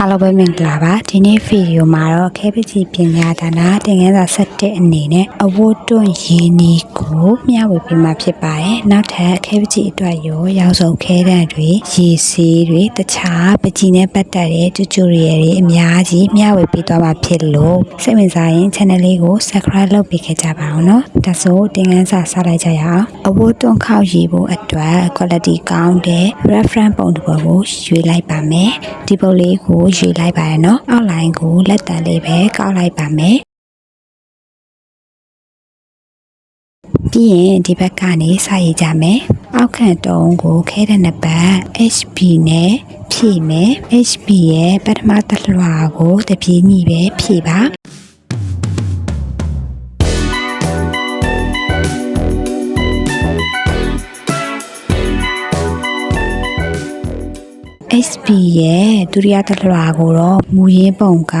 အားလုံးပဲမင်္ဂလာပါဒီနေ့ဗီဒီယိုမှာတော့ခဲပကြီးပညာဒါနာတင်ငန်းစာ7အနေနဲ့အဝတ်တွန့်ရင်းနီကိုမျှဝေပေးမှာဖြစ်ပါတယ်နောက်ထပ်ခဲပကြီးအတွက်ရောရောက်စုံခဲတံတွေရေစီးတွေတခြားပကြီးနဲ့ပတ်သက်တဲ့တူတူရီယယ်တွေအများကြီးမျှဝေပေးသွားမှာဖြစ်လို့စိတ်ဝင်စားရင် channel လေးကို subscribe လုပ်ပေးခဲ့ကြပါအောင်နော်ဒါဆိုတင်ငန်းစာစလိုက်ကြရအောင်အဝတ်တွန့်ခောက်ရည်ဖို့အတွက် quality ကောင်းတဲ့ reference ပုံတစ်ပုံကိုရွေးလိုက်ပါမယ်ဒီပုံလေးကိုရွေးလိုက်ပါရနော်အောက်လိုင်းကိုလက်တံလေးပဲကောက်လိုက်ပါမယ်ပြီးရင်ဒီဘက်ကနေစရည်ကြမယ်အောက်ခံတုံးကိုခဲတဲ့နှစ်ပတ် HP နဲ့ဖြည့်မယ် HP ရဲ့ပထမတစ်လွှာကိုတပြေးညီပဲဖြည့်ပါ SP ရဲ့ဒုတိယတစ်လွှာကိုတော့မူရင်းပုံက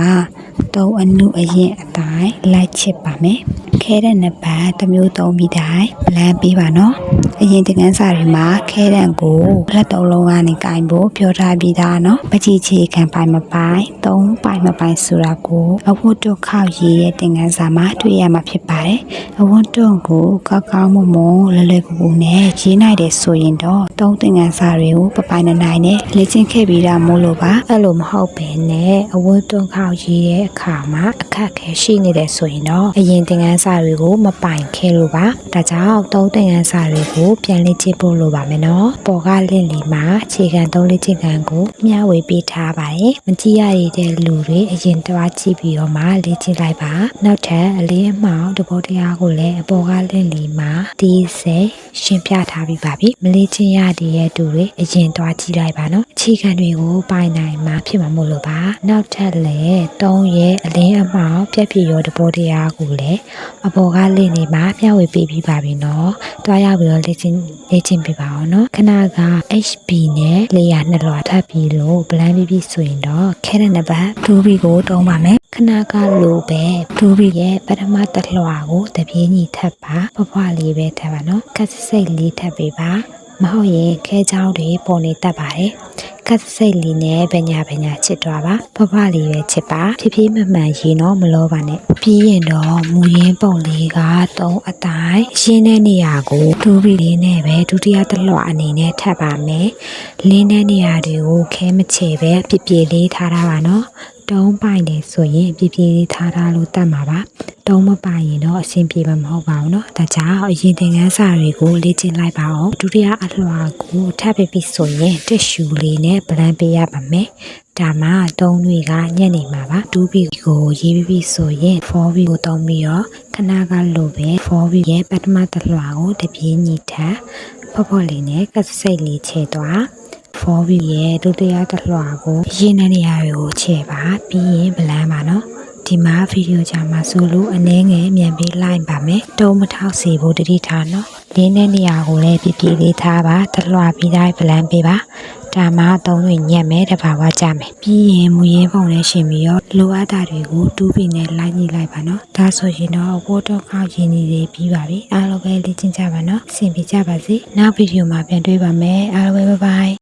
သုံးအနုအရင်အ တိုင်းလိုက်ချစ်ပါမယ်ခဲတဲ့နှစ်ပတ်တစ်မျိုးသုံးပြီးတိုင်းဗလန်ပေးပါနော်အရင်တင်ကန်းစာတွေမှာခဲတဲ့ကိုလက်သုံးလုံးကနေကင်ဖို့ပြောထားပြီးသားနော်ပကြီးချေခံပိုင်မပိုင်သုံးပိုင်မပိုင်ဆိုတာကိုအဝတ်တို့ခောက်ရည်ရဲ့တင်ကန်းစာမှာတွေ့ရမှာဖြစ်ပါတယ်အဝတ်တို့ကိုကောက်ကောက်မွန်မွန်လွယ်လွယ်ကူကူနဲ့ရေးနိုင်တယ်ဆိုရင်တော့သုံးတင်ကန်းစာတွေကိုပပိုင်နိုင်နိုင်နဲ့လေ့ကျင့်ခဲ့ပြီးတာမို့လို့ပါအဲ့လိုမဟုတ်ဘဲနဲ့အဝတ်တွန်းခောက်ရေးတဲ့အခါမှာအခက်အခဲရှိနေတယ်ဆိုရင်တော့အရင်သင်ခန်းစာတွေကိုမပိုင်ခဲလို့ပါဒါကြောင့်သုံးသင်ခန်းစာတွေကိုပြန်လေ့ကျင့်ဖို့လိုပါမယ်နော်ပေါ်ကလင့်လီမှာအခြေခံသုံးလေ့ကျင့်ခန်းကိုမျှဝေပေးထားပါတယ်မကြည့်ရတဲ့လူတွေအရင်တွားကြည့်ပြီးတော့မှလေ့ကျင့်လိုက်ပါနောက်ထပ်အလေးအမှောင်တဘောတရားကိုလည်းအပေါ်ကလင့်လီမှာဒီစေရှင်းပြထားပြီးပါပြီမလေ့ကျင့်ရတဲ့တူတွေအရင်တွားကြည့်လိုက်ပါနော်အခြေခံတွေကိုပိုင်နိုင်မှာဖြစ်မှာမို့လို့ပါနောက်ထပ်လည်းသုံးရဲ့အလင်းအမှောင်ပြက်ပြရောတဘောတရားကိုလည်းအပေါ်ကလင့်နေမှာမျှဝေပေးပြီးပါပြီနော်တွားရောက်ပြီးတော့လေ့ကျင့်လေ့ကျင့်ပြပါအောင်နော်ခဏက HP နဲ့လေယာနှစ်လွှာထပ်ပြီးလို့ plan ပြီးပြီဆိုရင်တော့ခဲတဲ့နံပါတ် 2B ကိုတုံးပါမယ်ခဏကလိုပဲ 2B ရဲ့ပထမတစ်လွှာကိုတပြေးညီထပ်ပါဖွားဖွားလေးပဲထပ်ပါနော်ကတ်စိတ်လေးထပ်ပေးပါမဟုတ်ရင်ခဲချောင်းတွေပေါ်နေတတ်ပါတယ် ကတ်စိတ်လေးနဲ့ဗညာဗညာချစ်သွားပါဖွားဖွားလေးပဲချစ်ပါဖြည်းဖြည်းမှန်မှန်ရေတော့မလောပါနဲ့ပြီးရင်တော့မူရင်းပုံလေးက3အတိုင်းရှင်းတဲ့နေရာကို 2B လေးနဲ့ပဲဒုတိယတစ်လွှာအနေနဲ့ထပ်ပါမယ်လင်းတဲ့နေရာတွေကိုခဲမချေပဲပြပြလေးထားတာပါနော် တုံးပိုင်တယ်ဆိုရင်ပြပြလေးထားထားလို့တတ်မှာပါတုံးမပိုင်ရင်တော့အဆင်ပြေမှာမဟုတ်ပါဘူးเนาะဒါကြောင့်အရင်သင်ခန်းစာတွေကိုလေ့ကျင့်လိုက်ပါအောင်ဒုတိယအလွှာကိုထပ်ပြီးပြီဆိုရင်တစ်ရှူလေးနဲ့ဗလန်ပေးရပါမယ်ဒါမှတုံးတွေကညက်နေမှာပါ2 B ကိုရေးပြီးပြီဆိုရင်4 B ကိုတုံးပြီးတော့ခဏကလိုပဲ4 B ရဲ့ပထမတစ်လွှာကိုတပြေးညီထပ်ဖော့ဖော့လေးနဲ့ကတ်စိတ်လေးချဲသွား 4V ရဲ့ဒုတိယတစ်လွှာကိုရင်းတဲ့နေရာတွေကိုချဲ့ပါပြီးရင်ဗလန်းပါနော်ဒီမှာဗီဒီယိုကြမှာဆိုလို့အနည်းငယ်မြန်ပေးလိုက်ပါမယ်တုံးမထောက်စီဖို့တတိထားနော်လင်းတဲ့နေရာကိုလည်းပြပြလေးထားပါတစ်လွှာပြီးတိုင်းဗလန်းပေးပါဒါမှသုံးတွေညက်မဲတဘာဝကြမယ်ပြီးရင်မူရင်းပုံနဲ့ရှင်ပြီးတော့လိုအပ်တာတွေကိုတူးပြီးနဲ့လိုက်ညှိလိုက်ပါနော်ဒါဆိုရင်တော့ဝတ်တော့ခောက်ရင်းနေတွေပြီးပါပြီအားလုံးပဲလေ့ကျင့်ကြပါနော်အဆင်ပြေကြပါစေနောက်ဗီဒီယိုမှာပြန်တွေ့ပါမယ်အားလုံးပဲဘိုင်ဘိုင်